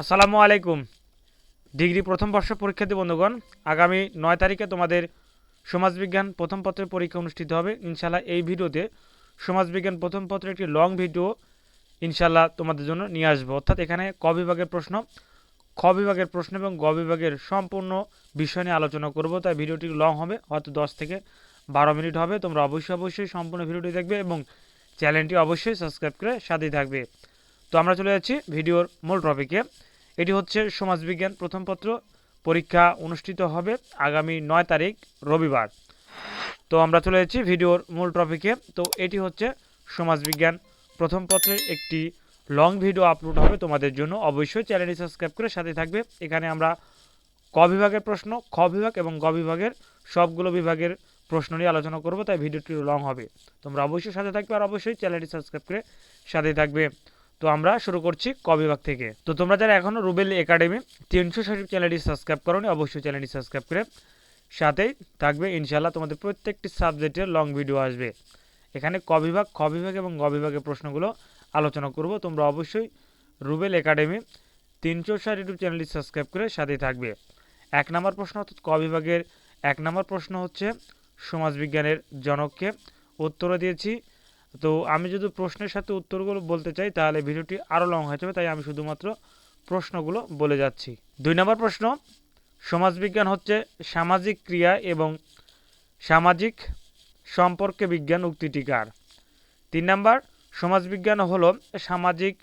আসসালামু আলাইকুম। ডিগ্রি প্রথম বর্ষ পরীক্ষার্থী বন্ধুগণ, আগামী নয় তারিখে তোমাদের সমাজবিজ্ঞান প্রথম পত্রের পরীক্ষা অনুষ্ঠিত হবে। ইনশাল্লাহ এই ভিডিওতে সমাজবিজ্ঞান প্রথম পত্রের একটি লং ভিডিও ইনশাল্লাহ তোমাদের জন্য নিয়ে আসব। অর্থাৎ এখানে ক বিভাগের প্রশ্ন, খ বিভাগের প্রশ্ন এবং গ বিভাগের সম্পূর্ণ বিষয় নিয়ে আলোচনা করব। তাই ভিডিওটি লং হবে, হয়তো দশ থেকে বারো মিনিট হবে। তোমরা অবশ্যই অবশ্যই সম্পূর্ণ ভিডিওটি দেখবে এবং চ্যানেলটি অবশ্যই সাবস্ক্রাইব করে সাথেই থাকবে। তো আমরা চলে যাচ্ছি ভিডিওর মূল টপিকে। এটি হচ্ছে সমাজবিজ্ঞান প্রথম পত্র। পরীক্ষা অনুষ্ঠিত হবে আগামী নয় তারিখ, রবিবার। তো আমরা চলে যাচ্ছি ভিডিওর মূল টপিকে। তো এটি হচ্ছে সমাজবিজ্ঞান প্রথম পত্রের একটি লং ভিডিও আপলোড হবে তোমাদের জন্য। অবশ্যই চ্যানেলটি সাবস্ক্রাইব করে সাথে থাকবে। এখানে আমরা ক বিভাগের প্রশ্ন, খ বিভাগ এবং গ বিভাগের সবগুলো বিভাগের প্রশ্ন নিয়ে আলোচনা করব, তাই ভিডিওটি লং হবে। তোমরা অবশ্যই সাথে থাকবে আর অবশ্যই চ্যানেলটি সাবস্ক্রাইব করে সাথে থাকবে। তো আমরা শুরু করছি ক বিভাগ থেকে। তো তোমরা যারা এখনও রুবেল একাডেমি তিনশো ষাট চ্যানেলটি সাবস্ক্রাইব করো অবশ্যই চ্যানেলটি সাবস্ক্রাইব করে সাথেই থাকবে। ইনশাল্লাহ তোমাদের প্রত্যেকটি সাবজেক্টের লং ভিডিও আসবে। এখানে ক বিভাগ, খ বিভাগ এবং গ বিভাগের প্রশ্নগুলো আলোচনা করব। তোমরা অবশ্যই রুবেল একাডেমি তিনশো ষাট ইউটিউব চ্যানেলটি সাবস্ক্রাইব করে সাথেই থাকবে। এক নম্বর প্রশ্ন অর্থাৎ ক বিভাগের এক নম্বর প্রশ্ন হচ্ছে সমাজবিজ্ঞানের জনককে উত্তর দিয়েছি। তো আমি যদি প্রশ্নের সাথে উত্তরগুলো বলতে চাই, তাহলে ভিডিওটি আরও লং হয়ে যাবে, তাই আমি শুধুমাত্র প্রশ্নগুলো বলে যাচ্ছি। দুই নম্বর প্রশ্ন, সমাজবিজ্ঞান হচ্ছে সামাজিক ক্রিয়া এবং সামাজিক সম্পর্কে বিজ্ঞান উক্তিটিকার তিন নম্বর, সমাজবিজ্ঞান হল সামাজিক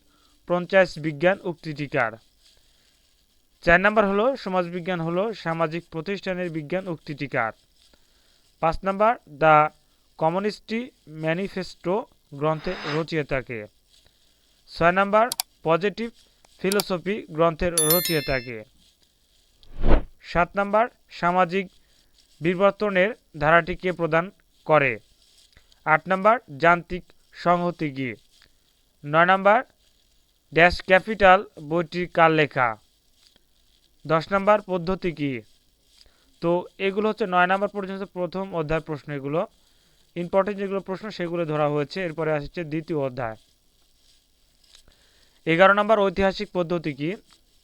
পঞ্চায়েত বিজ্ঞান উক্তিটিকার চার নম্বর হলো, সমাজবিজ্ঞান হলো সামাজিক প্রতিষ্ঠানের বিজ্ঞান উক্তিটিকার পাঁচ নম্বর, দ্য কমিউনিস্টি ম্যানিফেস্টো গ্রন্থে রচয়িতাকে ছয় নম্বর, পজিটিভ ফিলোসফি গ্রন্থের রচয়িতাকে সাত নম্বর, সামাজিক বিবর্তনের ধারাটিকে প্রদান করে। আট নম্বর, যান্ত্রিক সংহতি কি নয় নম্বর, ড্যাশ ক্যাপিটাল বইটির কার লেখা দশ নম্বর, পদ্ধতি কি? তো এগুলো হচ্ছে নয় নম্বর পর্যন্ত প্রথম অধ্যায় প্রশ্ন এগুলো। ইম্পর্টেন্ট যেগুলো প্রশ্ন, সেগুলো ধরা হয়েছে। এরপরে আসছে দ্বিতীয় অধ্যায়। এগারো নম্বর ঐতিহাসিক পদ্ধতি কি?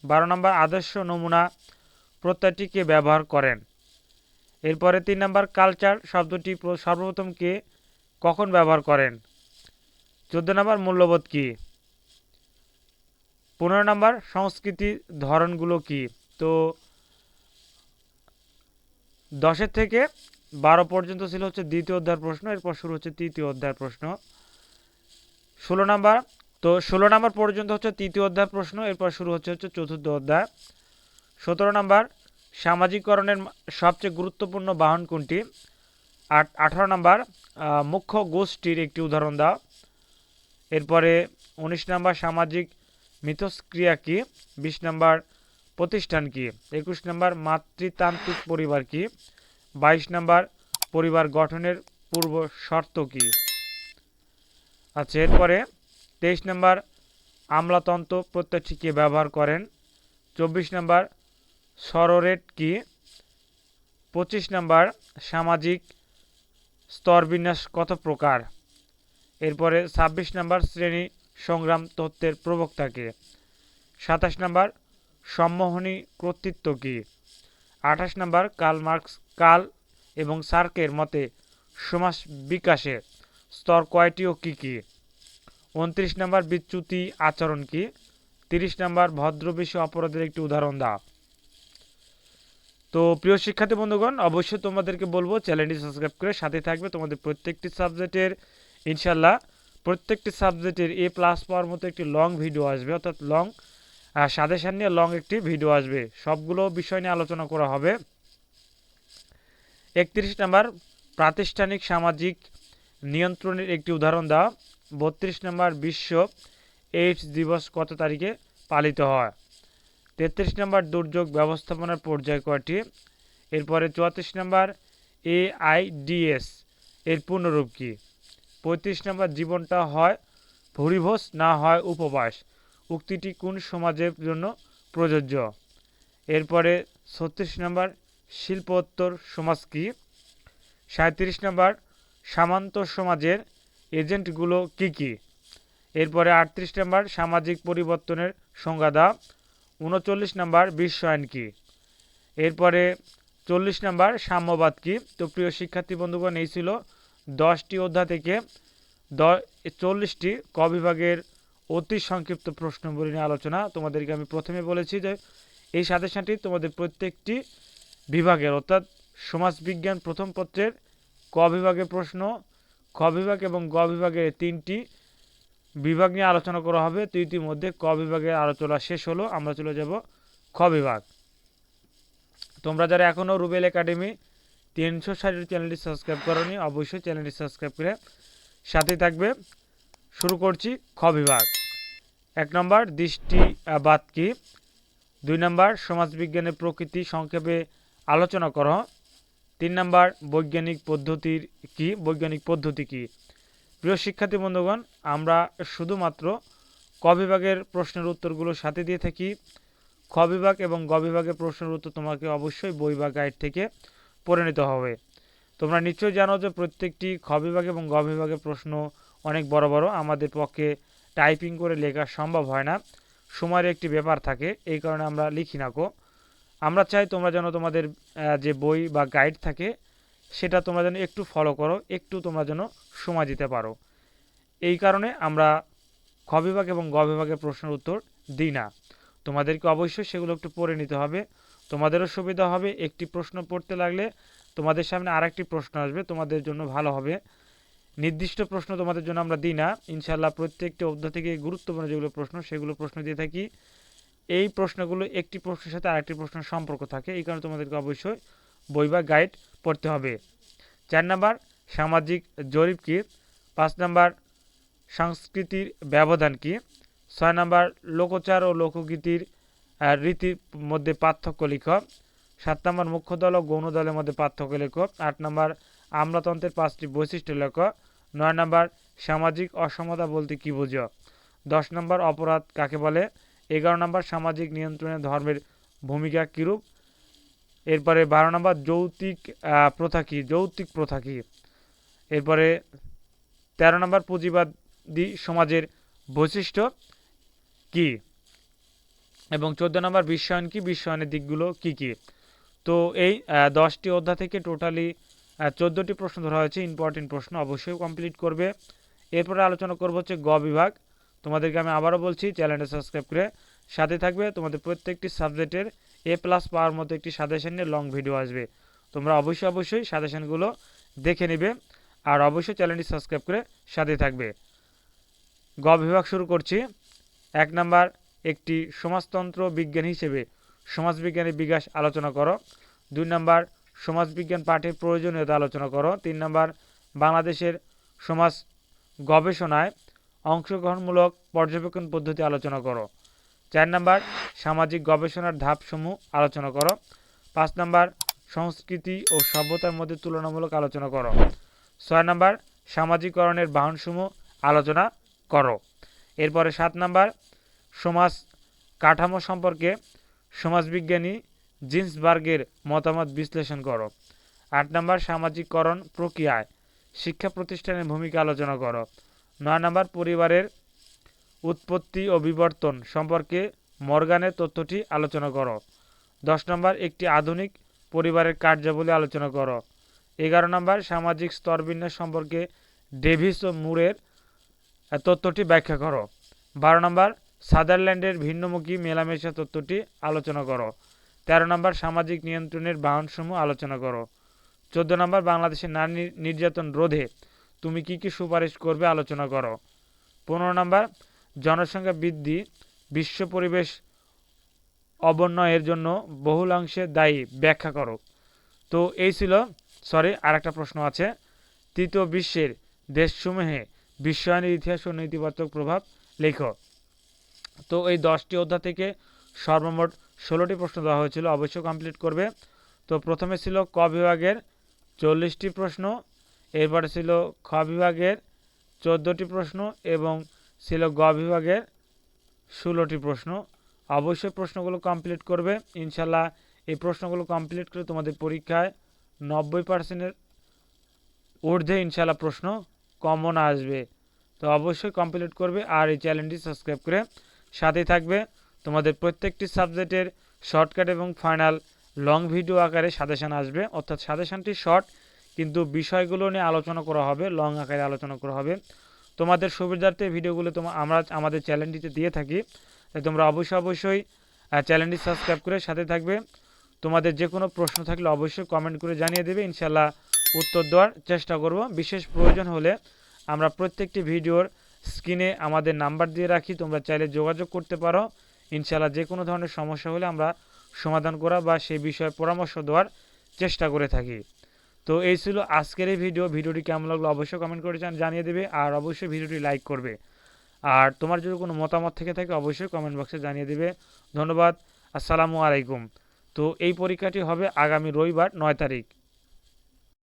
বারো নম্বর আদর্শ নমুনা প্রত্যয়টিকে ব্যবহার করেন? এরপরে তিন নম্বর কালচার শব্দটি সর্বপ্রথম কে কখন ব্যবহার করেন? চোদ্দ নম্বর মূল্যবোধ কি? পনেরো নম্বর সংস্কৃতি ধরনগুলো কি? তো দশের থেকে বারো পর্যন্ত ছিল হচ্ছে দ্বিতীয় অধ্যায়ের প্রশ্ন, এরপর শুরু হচ্ছে তৃতীয় অধ্যায়ের প্রশ্ন। ষোলো নাম্বার, তো ষোলো নাম্বার পর্যন্ত হচ্ছে তৃতীয় অধ্যায়ের প্রশ্ন, এরপর শুরু হচ্ছে হচ্ছে চতুর্থ অধ্যায়। সতেরো নাম্বার সামাজিকরণের সবচেয়ে গুরুত্বপূর্ণ বাহন কোনটি? আট, আঠারো নাম্বার মুখ্য গোষ্ঠীর একটি উদাহরণ দাও। এরপরে উনিশ নাম্বার, সামাজিক মিথস্ক্রিয়া কি? বিশ নাম্বার, প্রতিষ্ঠান কি? একুশ নাম্বার, মাতৃতান্ত্রিক পরিবার কি? বাইশ নাম্বার পরিবার গঠনের পূর্ব শর্ত কি? আচ্ছা এরপরে তেইশ নাম্বার আমলাতন্ত্র প্রত্যয়টিকে ব্যবহার করেন? চব্বিশ নাম্বার সররেট কি? পঁচিশ নাম্বার সামাজিক স্তরবিন্যাস কত প্রকার? এরপরে ছাব্বিশ নাম্বার শ্রেণি সংগ্রাম তত্ত্বের প্রবক্তাকে সাতাশ নাম্বার সম্মোহনী কর্তৃত্ব কি? আঠাশ নাম্বার কাল মার্কস কাল এবং সার্কের মতে সমাজ বিকাশে স্তর কয়টি ও কী কী? উনত্রিশ নাম্বার বিচ্যুতি আচরণ কি? তিরিশ নাম্বার ভদ্রবেশী অপরাধের একটি উদাহরণ দাও। তো প্রিয় শিক্ষার্থী বন্ধুগণ, অবশ্যই তোমাদেরকে বলব চ্যানেলটি সাবস্ক্রাইব করে সাথে থাকবে তোমাদের প্রত্যেকটি সাবজেক্টের। ইনশাল্লাহ প্রত্যেকটি সাবজেক্টের এ প্লাস পাওয়ার মতো একটি লং ভিডিও আসবে, অর্থাৎ লং সাজেশান নিয়ে লং একটি ভিডিও আসবে। সবগুলো বিষয় নিয়ে আলোচনা করা হবে। একত্রিশ নাম্বার, প্রাতিষ্ঠানিক সামাজিক নিয়ন্ত্রণের একটি উদাহরণ দেওয়া বত্রিশ নাম্বার, বিশ্ব এইডস দিবস কত তারিখে পালিত হয়? তেত্রিশ নাম্বার, দুর্যোগ ব্যবস্থাপনার পর্যায় কয়টি? এরপরে চুয়াত্রিশ নাম্বার এআইডিএস এর পূর্ণরূপ কী? পঁয়ত্রিশ নাম্বার, জীবনটা হয় ভুরিভোজ না হয় উপবাস? উক্তিটি কোন সমাজের জন্য প্রযোজ্য? এরপরে ছত্রিশ নাম্বার, শিল্পোত্তর সমাজ কি? সাঁত্রিশ নাম্বার, সামান্ত সমাজের এজেন্টগুলো কি কি? এরপরে আটত্রিশ নাম্বার, সামাজিক পরিবর্তনের সংজ্ঞা দাও। উনচল্লিশ নাম্বার বিশ্বায়ন কী? এরপরে চল্লিশ নাম্বার, সাম্যবাদ কী? তো প্রিয় শিক্ষার্থী বন্ধুগণ, এই ছিল দশটি অধ্যায় থেকে দ চল্লিশটি ক বিভাগের অতি সংক্ষিপ্ত প্রশ্নগুলি নিয়ে আলোচনা। তোমাদেরকে আমি প্রথমে বলেছি যে, এই সাজেশনটি তোমাদের প্রত্যেকটি বিভাগের, অর্থাৎ সমাজবিজ্ঞান প্রথম পত্রের ক বিভাগের প্রশ্ন, খ বিভাগ এবং গ বিভাগের তিনটি বিভাগ নিয়ে আলোচনা করা হবে। তো ইতিমধ্যে ক বিভাগের আলোচনা শেষ হলো। আমরা চলে যাব খ বিভাগ। তোমরা যারা এখনও রুবেল একাডেমি তিনশো ষাটের চ্যানেলটি সাবস্ক্রাইব করনি, অবশ্যই চ্যানেলটি সাবস্ক্রাইব করে সাথে থাকবে। শুরু করছি খ বিভাগ। এক নম্বর দৃষ্টিবাদ কি? দুই নম্বর, সমাজবিজ্ঞানের প্রকৃতি সংক্ষেপে আলোচনা করো। তিন নম্বর, বৈজ্ঞানিক পদ্ধতির কি? বৈজ্ঞানিক পদ্ধতি কি? প্রিয় শিক্ষার্থী বন্ধুগণ, আমরা শুধুমাত্র ক বিভাগের প্রশ্নের উত্তরগুলো সাথে দিয়ে থাকি। খ বিভাগ এবং গ বিভাগের প্রশ্নের উত্তর তোমাকে অবশ্যই বই বা গাইড থেকে পড়ে নিতে হবে। তোমরা নিশ্চয়ই জানো যে প্রত্যেকটি খ বিভাগ এবং গ বিভাগের প্রশ্ন অনেক বড় বড়, আমাদের পক্ষে টাইপিং করে লেখা সম্ভব হয় না। সময়ের একটি ব্যাপার থাকে, এই কারণে আমরা লিখি না কো। আমরা চাই তোমরা যেন তোমাদের যে বই বা গাইড থাকে, সেটা তোমরা যেন একটু ফলো করো, একটু তোমরা যেন সময় দিতে পারো। এই কারণে আমরা খ বিভাগ এবং গ বিভাগের প্রশ্নের উত্তর দিই না। তোমাদেরকে অবশ্যই সেগুলো একটু পড়ে নিতে হবে। তোমাদেরও সুবিধা হবে, একটি প্রশ্ন পড়তে লাগলে তোমাদের সামনে আরেকটি প্রশ্ন আসবে, তোমাদের জন্য ভালো হবে। নির্দিষ্ট প্রশ্ন তোমাদের জন্য আমরা দিই না। ইনশাল্লাহ প্রত্যেকটি অধ্যায় থেকে গুরুত্বপূর্ণ যেগুলো প্রশ্ন, সেগুলো প্রশ্ন দিয়ে থাকি। এই প্রশ্নগুলো একটি প্রশ্নের সাথে আরেকটি প্রশ্নের সম্পর্ক থাকে, এই কারণে তোমাদেরকে অবশ্যই বই বা গাইড পড়তে হবে। চার নাম্বার, সামাজিক জরিপ কি? পাঁচ নাম্বার, সংস্কৃতির ব্যবধান কি? ছয় নাম্বার, লোকচার ও লোকগীতির রীতির মধ্যে পার্থক্য লিখ। সাত নম্বর, মুখ্য দল ও গৌণ দলের মধ্যে পার্থক্য লেখ। আট নম্বর, আমলাতন্ত্রের পাঁচটি বৈশিষ্ট্য লেখ। নয় নম্বর, সামাজিক অসমতা বলতে কি বুঝো? দশ নম্বর, অপরাধ কাকে বলে? এগারো নম্বর, সামাজিক নিয়ন্ত্রণে ধর্মের ভূমিকা কীরূপ? এরপরে বারো নম্বর, যৌতিক প্রথা কী? যৌতিক প্রথা কী? এরপরে তেরো নম্বর, পুঁজিবাদী সমাজের বৈশিষ্ট্য কি? এবং চোদ্দ নম্বর, বিশ্বায়ন কি? বিশ্বায়নের দিকগুলো কি কি? তো এই দশটি অধ্যায় থেকে টোটালি চোদ্দোটি প্রশ্ন ধরা হয়েছে ইম্পর্টেন্ট প্রশ্ন অবশ্যই কমপ্লিট করবে। এরপরে আলোচনা করব হচ্ছে গ বিভাগ। তোমাদেরকে আমি আবারও বলছি চ্যানেলটা সাবস্ক্রাইব করে সাথে থাকবে। তোমাদের প্রত্যেকটি সাবজেক্টের এ প্লাস পাওয়ার মতো একটি সাজেশন নিয়ে লং ভিডিও আসবে। তোমরা অবশ্যই অবশ্যই সাজেশনগুলো দেখে নেবে আর অবশ্যই চ্যানেলটি সাবস্ক্রাইব করে সাথে থাকবে। গ বিভাগ শুরু করছি। এক নাম্বার, একটি সমাজতন্ত্র বিজ্ঞান হিসেবে সমাজবিজ্ঞানের বিকাশ আলোচনা করো। দুই নাম্বার সমাজবিজ্ঞান পাঠের প্রয়োজনীয়তা আলোচনা করো। তিন নম্বর, বাংলাদেশের সমাজ গবেষণায় অংশগ্রহণমূলক পর্যবেক্ষণ পদ্ধতি আলোচনা করো। চার নম্বর, সামাজিক গবেষণার ধাপসমূহ আলোচনা করো। পাঁচ নম্বর, সংস্কৃতি ও সভ্যতার মধ্যে তুলনামূলক আলোচনা করো। ছয় নম্বর, সামাজিকরণের বাহনসমূহ আলোচনা করো। এরপরে সাত নম্বর, সমাজ কাঠামো সম্পর্কে সমাজবিজ্ঞানী জিন্সবার্গের মতামত বিশ্লেষণ করো। আট নম্বর, সামাজিককরণ প্রক্রিয়ায় শিক্ষা প্রতিষ্ঠানের ভূমিকা আলোচনা করো। নয় নম্বর, পরিবারের উৎপত্তি ও বিবর্তন সম্পর্কে মর্গানের তথ্যটি আলোচনা করো। দশ নম্বর, একটি আধুনিক পরিবারের কার্যাবলী আলোচনা করো। এগারো নম্বর, সামাজিক স্তরবিন্যাস সম্পর্কে ডেভিস ও মুরের তথ্যটি ব্যাখ্যা করো। বারো নম্বর, সাদারল্যান্ডের ভিন্নমুখী মেলামেশা তত্ত্বটি আলোচনা করো। তেরো নম্বর, সামাজিক নিয়ন্ত্রণের বাহনসমূহ আলোচনা করো। চোদ্দ নম্বর, বাংলাদেশের নারী নির্যাতন রোধে তুমি কি কি সুপারিশ করবে আলোচনা করো। পনেরো নম্বর, জনসংখ্যা বৃদ্ধি বিশ্ব পরিবেশ অবনয়ের জন্য বহুলাংশে দায়ী, ব্যাখ্যা করো। তো এই ছিল, সরি আর একটা প্রশ্ন আছে। তৃতীয় বিশ্বের দেশসমূহে বিশ্বায়নের ইতিহাস ও নেতিবাচক প্রভাব লেখো। তো এই দশটি অধ্যায় থেকে সর্বমোট ষোলোটি প্রশ্ন দেওয়া হয়েছিল অবশ্যই কমপ্লিট করবে। তো প্রথমে ছিল ক বিভাগের চল্লিশটি প্রশ্ন, এরপরে ছিল খ বিভাগের চোদ্দোটি প্রশ্ন এবং ছিল গ বিভাগের ষোলোটি প্রশ্ন। অবশ্যই প্রশ্নগুলো কমপ্লিট করবে। ইনশাল্লাহ এই প্রশ্নগুলো কমপ্লিট করে তোমাদের পরীক্ষায় নব্বই পার্সেন্টের ঊর্ধ্বে ইনশাল্লাহ প্রশ্ন কমন আসবে। তো অবশ্যই কমপ্লিট করবে আর এই চ্যানেলটি সাবস্ক্রাইব করে সাথে থাকবে। তোমাদের প্রত্যেকটি সাবজেক্টের শর্টকাট এবং ফাইনাল লং ভিডিও আকারে সাজেশান আসবে। অর্থাৎ সাজেশানটি শর্ট, কিন্তু বিষয়গুলো নিয়ে আলোচনা করা হবে, লং আকারে আলোচনা করা হবে। তোমাদের সুবিধার্থে ভিডিওগুলো তোমার আমরা আমাদের চ্যানেলটিতে দিয়ে থাকি। তাই তোমরা অবশ্যই অবশ্যই চ্যানেলটি সাবস্ক্রাইব করে সাথে থাকবে। তোমাদের যে কোনো প্রশ্ন থাকলে অবশ্যই কমেন্ট করে জানিয়ে দেবে। ইনশাল্লাহ উত্তর দেওয়ার চেষ্টা করব। বিশেষ প্রয়োজন হলে আমরা প্রত্যেকটি ভিডিওর স্ক্রিনে আমাদের নাম্বার দিয়ে রাখি। তোমরা চাইলে যোগাযোগ করতে পারো। ইনশাল্লাহ যে কোনো ধরনের সমস্যা হলে আমরা সমাধান করা বা সেই বিষয়ে পরামর্শ দেওয়ার চেষ্টা করে থাকি। তো এই ছিল আজকের এই ভিডিও। ভিডিওটি কেমন লাগল অবশ্যই কমেন্ট করে জান- জানিয়ে দেবে আর অবশ্যই ভিডিওটি লাইক করবে। আর তোমার যদি কোনো মতামত থেকে থাকে অবশ্যই কমেন্ট বক্সে জানিয়ে দেবে। ধন্যবাদ। আসসালামু আলাইকুম। তো এই পরীক্ষাটি হবে আগামী রবিবার নয় তারিখ।